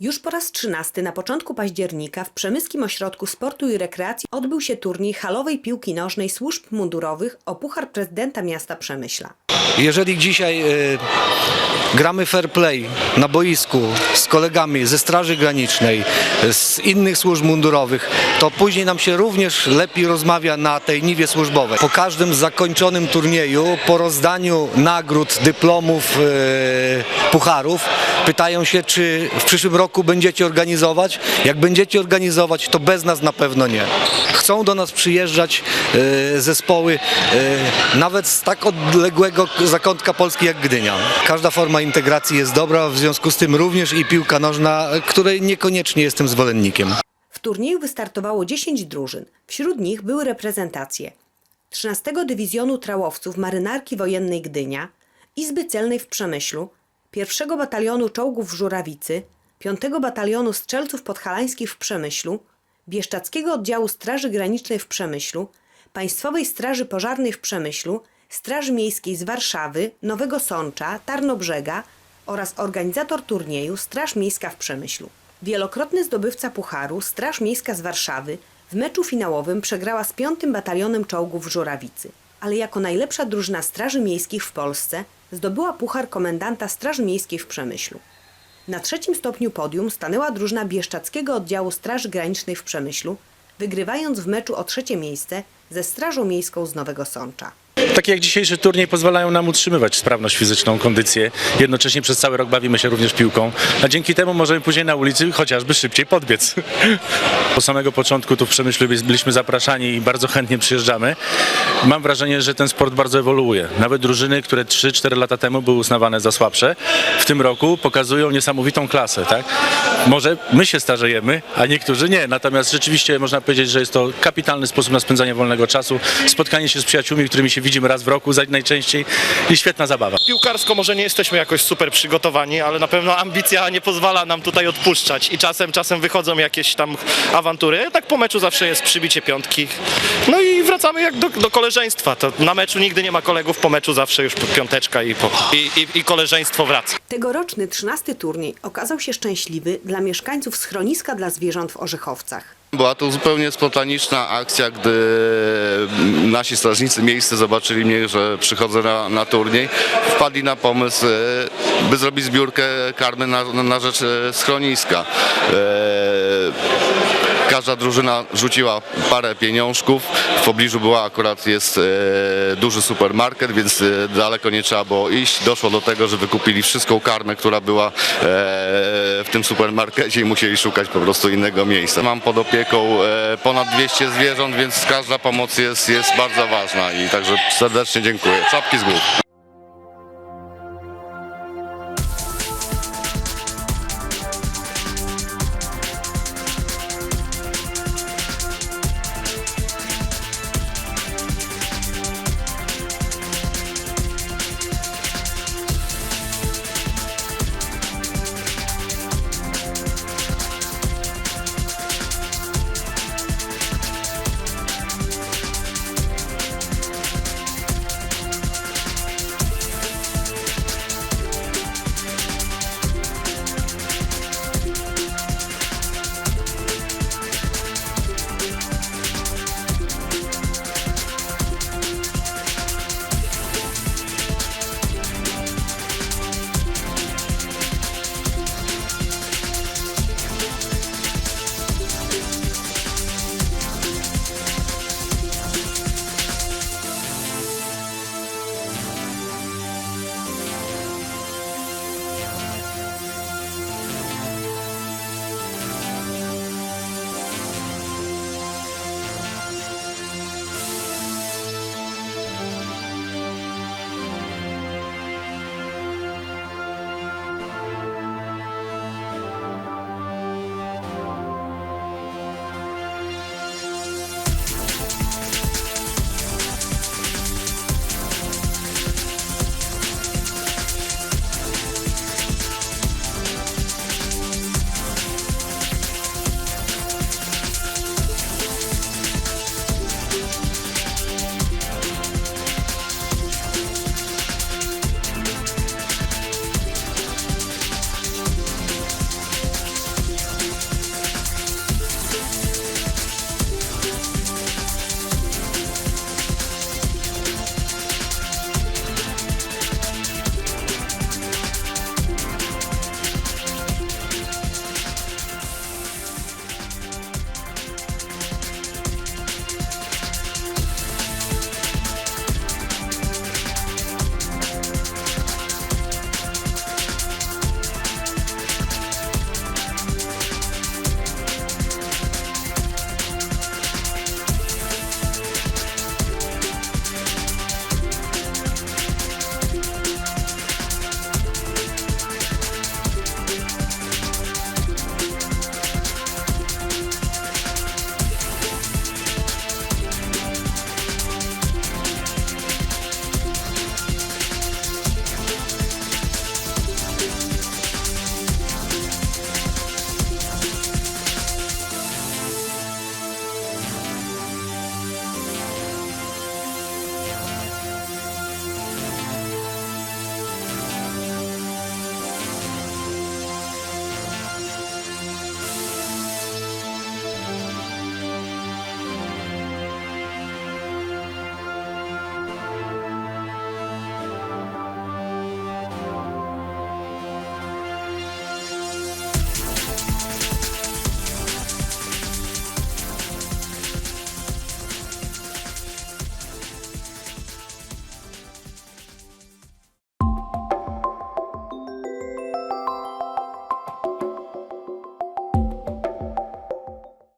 Już po raz trzynasty na początku października w Przemyskim Ośrodku Sportu i Rekreacji odbył się turniej halowej piłki nożnej służb mundurowych o Puchar Prezydenta Miasta Przemyśla. Jeżeli dzisiaj e, gramy fair play na boisku z kolegami ze Straży Granicznej, z innych służb mundurowych, to później nam się również lepiej rozmawia na tej niwie służbowej. Po każdym zakończonym turnieju, po rozdaniu nagród, dyplomów, e, pucharów, pytają się, czy w przyszłym roku będziecie organizować. Jak będziecie organizować, to bez nas na pewno nie. Chcą do nas przyjeżdżać e, zespoły nawet z tak odległego zakątka Polski jak Gdynia. Każda forma integracji jest dobra, w związku z tym również i piłka nożna, której niekoniecznie jestem zwolennikiem. W turnieju wystartowało 10 drużyn. Wśród nich były reprezentacje 13 Dywizjonu Trałowców Marynarki Wojennej Gdynia, Izby Celnej w Przemyślu, 1 Batalionu Czołgów w Żurawicy, 5 Batalionu Strzelców Podhalańskich w Przemyślu, Bieszczackiego Oddziału Straży Granicznej w Przemyślu, Państwowej Straży Pożarnej w Przemyślu, Straży Miejskiej z Warszawy, Nowego Sącza, Tarnobrzega oraz organizator turnieju Straż Miejska w Przemyślu. Wielokrotny zdobywca pucharu Straż Miejska z Warszawy w meczu finałowym przegrała z 5 Batalionem Czołgów w Żurawicy, ale jako najlepsza drużyna Straży Miejskich w Polsce zdobyła puchar komendanta Straży Miejskiej w Przemyślu. Na trzecim stopniu podium stanęła drużyna Bieszczackiego Oddziału Straży Granicznej w Przemyślu, wygrywając w meczu o trzecie miejsce ze Strażą Miejską z Nowego Sącza. Takie jak dzisiejszy turniej pozwalają nam utrzymywać sprawność fizyczną, kondycję. Jednocześnie przez cały rok bawimy się również piłką, a dzięki temu możemy później na ulicy chociażby szybciej podbiec. Po samego początku tu w Przemyślu byliśmy zapraszani i bardzo chętnie przyjeżdżamy. Mam wrażenie, że ten sport bardzo ewoluuje. Nawet drużyny, które 3-4 lata temu były uznawane za słabsze, w tym roku pokazują niesamowitą klasę. Tak? Może my się starzejemy, a niektórzy nie. Natomiast rzeczywiście można powiedzieć, że jest to kapitalny sposób na spędzanie wolnego czasu, spotkanie się z przyjaciółmi, którymi się widzimy raz w roku najczęściej i świetna zabawa. Piłkarsko może nie jesteśmy jakoś super przygotowani, ale na pewno ambicja nie pozwala nam tutaj odpuszczać i czasem, czasem wychodzą jakieś tam awantury. Tak po meczu zawsze jest przybicie piątki. No i wracamy jak do, do koleżeństwa. To na meczu nigdy nie ma kolegów, po meczu zawsze już piąteczka i, po, i, i, i koleżeństwo wraca. Tegoroczny trzynasty turniej okazał się szczęśliwy dla mieszkańców schroniska dla zwierząt w Orzechowcach. Była to zupełnie spontaniczna akcja, gdy nasi strażnicy miejsce zobaczyli mnie, że przychodzę na, na turniej. Wpadli na pomysł, e, by zrobić zbiórkę karmy na, na rzecz e, schroniska. Każda drużyna rzuciła parę pieniążków. W pobliżu była akurat jest e, duży supermarket, więc e, daleko nie trzeba było iść. Doszło do tego, że wykupili wszystką karmę, która była e, w tym supermarkecie i musieli szukać po prostu innego miejsca. Mam pod opieką ponad 200 zwierząt, więc każda pomoc jest, jest bardzo ważna i także serdecznie dziękuję. Czapki z głów.